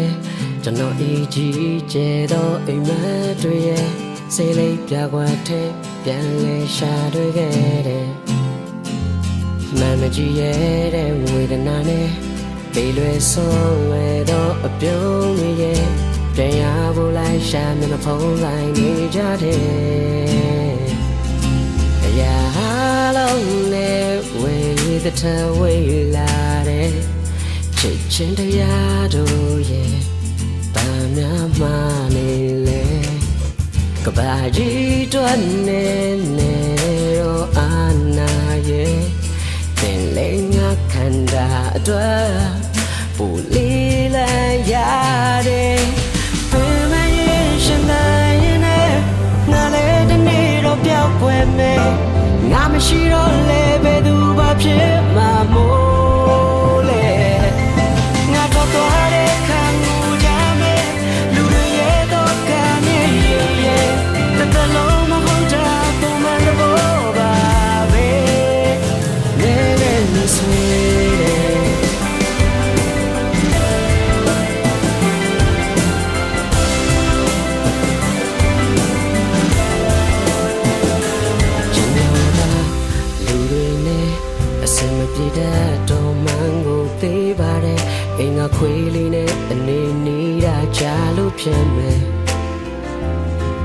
ခဲ့ကျွန်တော်အကြီးကျယ်သောအိမ်မက်တွေရဲ့စိတ်လေးပြကွက်ထဲပြန်လဲရှာတွေ့ခဲ့တယ်မမကြီးရဲ့တဲ့ဝေဒနာနဲ့ပေးလွယ်ဆုံးလွယ်သောအပြုံးတွေရဲ့ပြန်ရဖို့လိုက်ရှာမျက်နှာဖုံးလိုက်နေကြတယ်အရာလုံးနဲ့ဝေးတဲ့ထဝေးလာတဲ့ ချစ်ချင်းတရားတို့ရဲ့တမ်းများမှနေလေကဘာကြီးတွန်းနေနေရောအာနာရဲ့တင်လေးငါခန္ဓာအတွက်ပူလီလန်ရတဲ့ပင်မရင်ရှင်နိုင်ရင်နဲ့ငါလည်းတနေ့တော့ပြောက်ွယ်မယ်ငါမရှိတော့လေ ပြေတတ်တော့မှန်ကိုသိပါတယ်အိမ်ကခွေးလေးနဲ့အနေနေတာကြာလို့ဖြစ်မယ်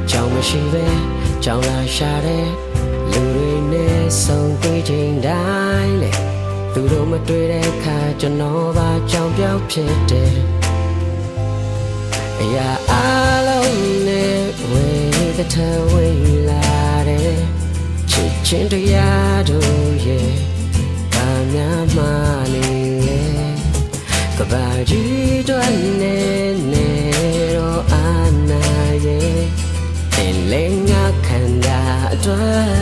ကြောင်မရှိပဲကြောင်လာရှာတဲ့လူတွေနဲ့ဆုံတွေ့ချိန်တိုင်းလေသူတို့မတွေ့တဲ့အခါကျွန်တော်ပါကြောင်ပြောက်ဖြစ်တယ်အရာအလုံးနဲ့ဝေတဲ့ထဝေးလာတဲ့ချစ်ချင်းတရားတို့ရဲ့ ဘာကြီးတွန်းနေနေတော့အာနာရဲ့တင်လေးငါခန္ဓာအတွက်